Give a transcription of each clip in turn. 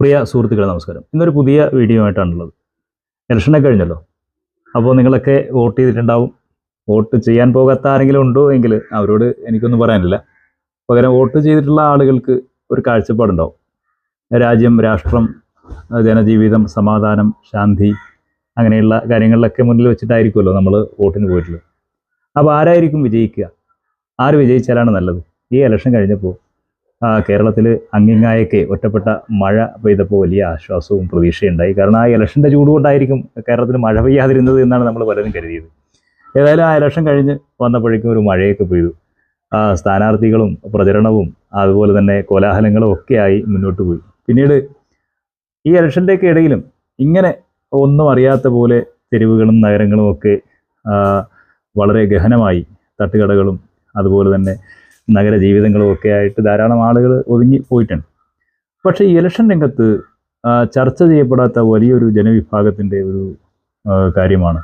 പ്രിയ സുഹൃത്തുക്കളെ നമസ്കാരം. ഇന്നൊരു പുതിയ വീഡിയോ ആയിട്ടാണുള്ളത്. ഇലക്ഷനൊക്കെ കഴിഞ്ഞല്ലോ. അപ്പോൾ നിങ്ങളൊക്കെ വോട്ട് ചെയ്തിട്ടുണ്ടാവും. വോട്ട് ചെയ്യാൻ പോകാത്ത ആരെങ്കിലും ഉണ്ടോ എങ്കിൽ അവരോട് എനിക്കൊന്നും പറയാനില്ല. പകരം വോട്ട് ചെയ്തിട്ടുള്ള ആളുകൾക്ക് ഒരു കാഴ്ചപ്പാടുണ്ടാവും. രാജ്യം രാഷ്ട്രം ജനജീവിതം സമാധാനം ശാന്തി അങ്ങനെയുള്ള കാര്യങ്ങളിലൊക്കെ മുന്നിൽ വെച്ചിട്ടായിരിക്കുമല്ലോ നമ്മൾ വോട്ടിന് പോയിട്ടുള്ളത്. അപ്പോൾ ആരായിരിക്കും വിജയിക്കുക? ആര് വിജയിച്ചാലാണ് നല്ലത്? ഈ ഇലക്ഷൻ കഴിഞ്ഞപ്പോൾ കേരളത്തിൽ അങ്ങിങ്ങായൊക്കെ ഒറ്റപ്പെട്ട മഴ പെയ്തപ്പോൾ വലിയ ആശ്വാസവും പ്രതീക്ഷയുണ്ടായി. കാരണം ആ ഇലക്ഷന്റെ ചൂട് കൊണ്ടായിരിക്കും കേരളത്തിൽ മഴ പെയ്യാതിരുന്നത് എന്നാണ് നമ്മൾ പലരും കരുതിയത്. ഏതായാലും ആ ഇലക്ഷൻ കഴിഞ്ഞ് വന്നപ്പോഴേക്കും ഒരു മഴയൊക്കെ പെയ്തു. സ്ഥാനാർത്ഥികളും പ്രചരണവും അതുപോലെ തന്നെ കോലാഹലങ്ങളും ആയി മുന്നോട്ട് പോയി. പിന്നീട് ഈ ഇലക്ഷന്റെയൊക്കെ ഇടയിലും ഇങ്ങനെ ഒന്നും അറിയാത്ത പോലെ തെരുവുകളും നഗരങ്ങളും ഒക്കെ വളരെ ഗഹനമായി തട്ടുകടകളും അതുപോലെ തന്നെ നഗര ജീവിതങ്ങളും ഒക്കെ ആയിട്ട് ധാരാളം ആളുകൾ ഒതുങ്ങി പോയിട്ടുണ്ട്. പക്ഷേ ഈ ഇലക്ഷൻ രംഗത്ത് ചർച്ച ചെയ്യപ്പെടാത്ത വലിയൊരു ജനവിഭാഗത്തിന്റെ ഒരു കാര്യമാണ്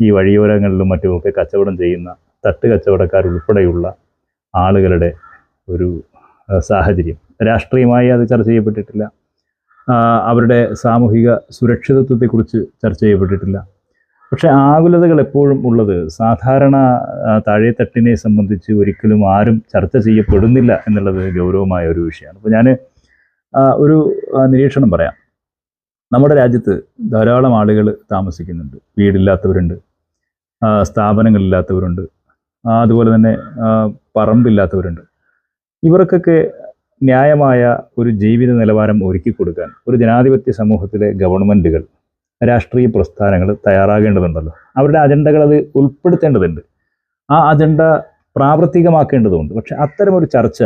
ഈ വഴിയോരങ്ങളിലും മറ്റുമൊക്കെ കച്ചവടം ചെയ്യുന്ന തട്ട് കച്ചവടക്കാരുൾപ്പെടെയുള്ള ആളുകളുടെ ഒരു സാഹചര്യം. രാഷ്ട്രീയമായി അത് ചർച്ച ചെയ്യപ്പെട്ടിട്ടില്ല. അവരുടെ സാമൂഹിക സുരക്ഷിതത്വത്തെക്കുറിച്ച് ചർച്ച ചെയ്യപ്പെട്ടിട്ടില്ല. പക്ഷെ ആകുലതകൾ എപ്പോഴും ഉള്ളത് സാധാരണ താഴെത്തട്ടിനെ സംബന്ധിച്ച് ഒരിക്കലും ആരും ചർച്ച ചെയ്യപ്പെടുന്നില്ല എന്നുള്ളത് ഗൗരവമായ ഒരു വിഷയമാണ്. അപ്പോൾ ഞാൻ ഒരു നിരീക്ഷണം പറയാം. നമ്മുടെ രാജ്യത്ത് ധാരാളം ആളുകൾ താമസിക്കുന്നുണ്ട്. വീടില്ലാത്തവരുണ്ട്. സ്ഥാപനങ്ങളില്ലാത്തവരുണ്ട്. അതുപോലെ തന്നെ പറമ്പില്ലാത്തവരുണ്ട്. ഇവർക്കൊക്കെ ന്യായമായ ഒരു ജീവിത നിലവാരം ഒരുക്കി കൊടുക്കാൻ ഒരു ജനാധിപത്യ സമൂഹത്തിലെ ഗവൺമെന്റുകൾ രാഷ്ട്രീയ പ്രസ്ഥാനങ്ങൾ തയ്യാറാകേണ്ടതുണ്ടല്ലോ. അവരുടെ അജണ്ടകൾ അത് ഉൾപ്പെടുത്തേണ്ടതുണ്ട്. ആ അജണ്ട പ്രാവർത്തികമാക്കേണ്ടതുണ്ട്. പക്ഷെ അത്തരമൊരു ചർച്ച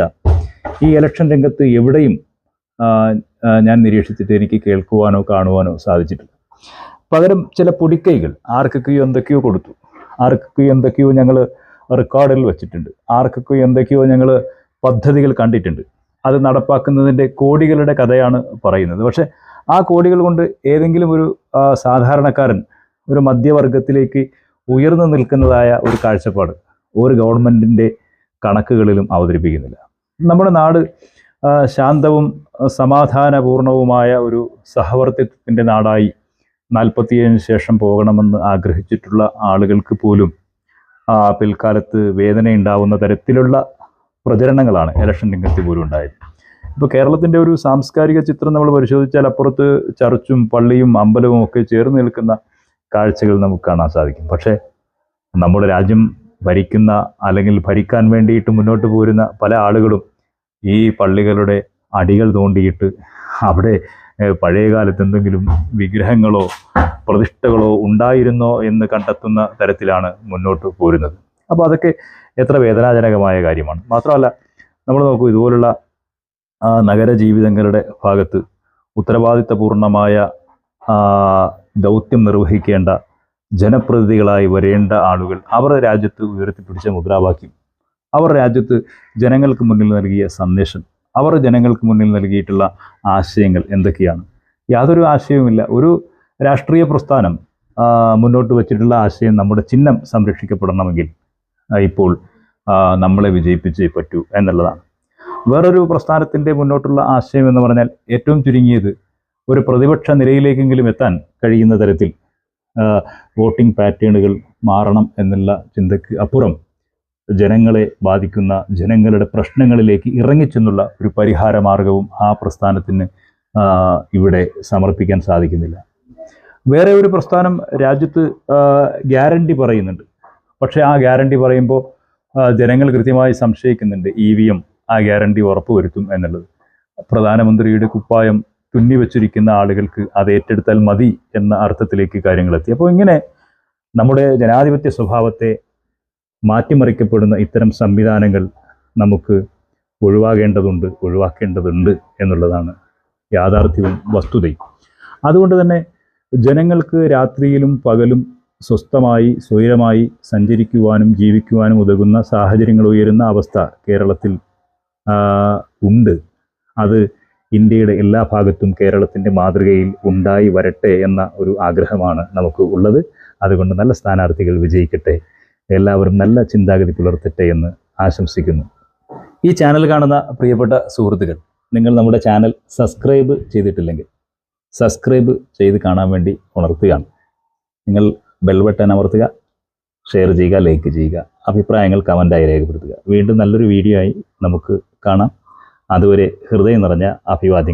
ഈ ഇലക്ഷൻ രംഗത്ത് എവിടെയും ഞാൻ നിരീക്ഷിച്ചിട്ട് എനിക്ക് കേൾക്കുവാനോ കാണുവാനോ സാധിച്ചിട്ടില്ല. പകരം ചില പൊടിക്കൈകൾ ആർക്കൊക്കെയോ എന്തൊക്കെയോ കൊടുത്തു. ആർക്കൊക്കെയോ എന്തൊക്കെയോ ഞങ്ങൾ റെക്കോർഡിൽ വെച്ചിട്ടുണ്ട്. ആർക്കൊക്കെയോ എന്തൊക്കെയോ ഞങ്ങൾ പദ്ധതികൾ കണ്ടിട്ടുണ്ട്. അത് നടപ്പാക്കുന്നതിന്റെ കോടികളുടെ കഥയാണ് പറയുന്നത്. പക്ഷെ ആ കോടികൾ കൊണ്ട് ഏതെങ്കിലും ഒരു സാധാരണക്കാരൻ ഒരു മധ്യവർഗത്തിലേക്ക് ഉയർന്നു നിൽക്കുന്നതായ ഒരു കാഴ്ചപ്പാട് ഒരു ഗവൺമെന്റിന്റെ കണക്കുകളിലും അവതരിപ്പിക്കുന്നില്ല. നമ്മുടെ നാട് ശാന്തവും സമാധാനപൂർണവുമായ ഒരു സഹവർത്തിത്വത്തിന്റെ നാടായി നാൽപ്പത്തിയേഴിന് ശേഷം പോകണമെന്ന് ആഗ്രഹിച്ചിട്ടുള്ള ആളുകൾക്ക് പോലും പിൽക്കാലത്ത് വേദനയുണ്ടാവുന്ന തരത്തിലുള്ള പ്രചരണങ്ങളാണ് ഇലക്ഷൻ രംഗത്ത് പോലും ഉണ്ടായത്. ഇപ്പോൾ കേരളത്തിന്റെ ഒരു സാംസ്കാരിക ചിത്രം നമ്മൾ പരിശോധിച്ചാൽ അപ്പുറത്ത് ചർച്ചും പള്ളിയും അമ്പലവും ഒക്കെ ചേർന്ന് നിൽക്കുന്ന കാഴ്ചകൾ നമുക്ക് കാണാൻ സാധിക്കും. പക്ഷേ നമ്മുടെ രാജ്യം ഭരിക്കുന്ന അല്ലെങ്കിൽ ഭരിക്കാൻ വേണ്ടിയിട്ട് മുന്നോട്ട് പോരുന്ന പല ആളുകളും ഈ പള്ളികളുടെ അടികൾ തോണ്ടിയിട്ട് അവിടെ പഴയകാലത്ത് പഴയ കാലത്ത് എന്തെങ്കിലും വിഗ്രഹങ്ങളോ പ്രതിഷ്ഠകളോ ഉണ്ടായിരുന്നോ എന്ന് കണ്ടെത്തുന്ന തരത്തിലാണ് മുന്നോട്ട് പോരുന്നത്. അപ്പോൾ അതൊക്കെ എത്ര വേദനാജനകമായ കാര്യമാണ്. മാത്രമല്ല നമ്മൾ നോക്കൂ ഇതുപോലുള്ള നഗര ജീവിതങ്ങളുടെ ഭാഗത്ത് ഉത്തരവാദിത്തപൂർണമായ ദൗത്യം നിർവഹിക്കേണ്ട ജനപ്രതിനിധികളായി വരേണ്ട ആളുകൾ അവരുടെ രാജ്യത്ത് ഉയർത്തിപ്പിടിച്ച മുദ്രാവാക്യം അവർ രാജ്യത്ത് ജനങ്ങൾക്ക് മുന്നിൽ നൽകിയ സന്ദേശം അവർ ജനങ്ങൾക്ക് മുന്നിൽ നൽകിയിട്ടുള്ള ആശയങ്ങൾ എന്തൊക്കെയാണ്? യാതൊരു ആശയവുമില്ല. ഒരു രാഷ്ട്രീയ പ്രസ്ഥാനം മുന്നോട്ട് വച്ചിട്ടുള്ള ആശയം നമ്മുടെ ചിഹ്നം സംരക്ഷിക്കപ്പെടണമെങ്കിൽ ഇപ്പോൾ നമ്മളെ വിജയിപ്പിച്ചേ പറ്റൂ എന്നുള്ളതാണ്. വേറൊരു പ്രസ്ഥാനത്തിന്റെ മുന്നോട്ടുള്ള ആശയം എന്ന് പറഞ്ഞാൽ ഏറ്റവും ചുരുങ്ങിയത് ഒരു പ്രതിപക്ഷ നിരയിലേക്കെങ്കിലും എത്താൻ കഴിയുന്ന തരത്തിൽ വോട്ടിംഗ് പാറ്റേണുകൾ മാറണം എന്നുള്ള ചിന്തയ്ക്ക് അപ്പുറം ജനങ്ങളെ ബാധിക്കുന്ന ജനങ്ങളുടെ പ്രശ്നങ്ങളിലേക്ക് ഇറങ്ങിച്ചെന്നുള്ള ഒരു പരിഹാര മാർഗവും ആ പ്രസ്ഥാനത്തിന് ഇവിടെ സമർപ്പിക്കാൻ സാധിക്കുന്നില്ല. വേറെ ഒരു പ്രസ്ഥാനം രാജ്യത്ത് ഗ്യാരണ്ടി പറയുന്നുണ്ട്. പക്ഷേ ആ ഗ്യാരണ്ടി പറയുമ്പോൾ ജനങ്ങൾ കൃത്യമായി സംശയിക്കുന്നുണ്ട് ഇ വി എം ആ ഗ്യാരണ്ടി ഉറപ്പുവരുത്തും എന്നുള്ളത്. പ്രധാനമന്ത്രിയുടെ കുപ്പായം തുന്നി വെച്ചിരിക്കുന്ന ആളുകൾക്ക് അത് ഏറ്റെടുത്താൽ മതി എന്ന അർത്ഥത്തിലേക്ക് കാര്യങ്ങളെത്തി. അപ്പോൾ ഇങ്ങനെ നമ്മുടെ ജനാധിപത്യ സ്വഭാവത്തെ മാറ്റിമറിക്കപ്പെടുന്ന ഇത്തരം സംവിധാനങ്ങൾ നമുക്ക് ഒഴിവാകേണ്ടതുണ്ട് ഒഴിവാക്കേണ്ടതുണ്ട് എന്നുള്ളതാണ് യാഥാർത്ഥ്യവും വസ്തുതയും. അതുകൊണ്ട് തന്നെ ജനങ്ങൾക്ക് രാത്രിയിലും പകലും സ്വസ്ഥമായി സ്വൈരമായി സഞ്ചരിക്കുവാനും ജീവിക്കുവാനും ഉതകുന്ന സാഹചര്യങ്ങൾ ഉയരുന്ന അവസ്ഥ കേരളത്തിൽ ഉണ്ട്. അത് ഇന്ത്യയുടെ എല്ലാ ഭാഗത്തും കേരളത്തിന്റെ മാതൃകയിൽ ഉണ്ടായി വരട്ടെ എന്ന ഒരു ആഗ്രഹമാണ് നമുക്ക് ഉള്ളത്. അതുകൊണ്ട് നല്ല സ്ഥാനാർത്ഥികൾ വിജയിക്കട്ടെ. എല്ലാവരും നല്ല ചിന്താഗതി പുലർത്തട്ടെ എന്ന് ആശംസിക്കുന്നു. ഈ ചാനൽ കാണുന്ന പ്രിയപ്പെട്ട സുഹൃത്തുക്കൾ നിങ്ങൾ നമ്മുടെ ചാനൽ സബ്സ്ക്രൈബ് ചെയ്തിട്ടില്ലെങ്കിൽ സബ്സ്ക്രൈബ് ചെയ്ത് കാണാൻ വേണ്ടി ഉണർത്തുകയാണ്. നിങ്ങൾ ബെൽ ബട്ടൺ അമർത്തുക ഷെയർ ചെയ്യുക ലൈക്ക് ചെയ്യുക അഭിപ്രായങ്ങൾ കമന്റായി രേഖപ്പെടുത്തുക. വീണ്ടും നല്ലൊരു വീഡിയോ ആയി നമുക്ക് കാണാം. അതുവരെ ഹൃദയം നിറഞ്ഞ അഭിവാദ്യം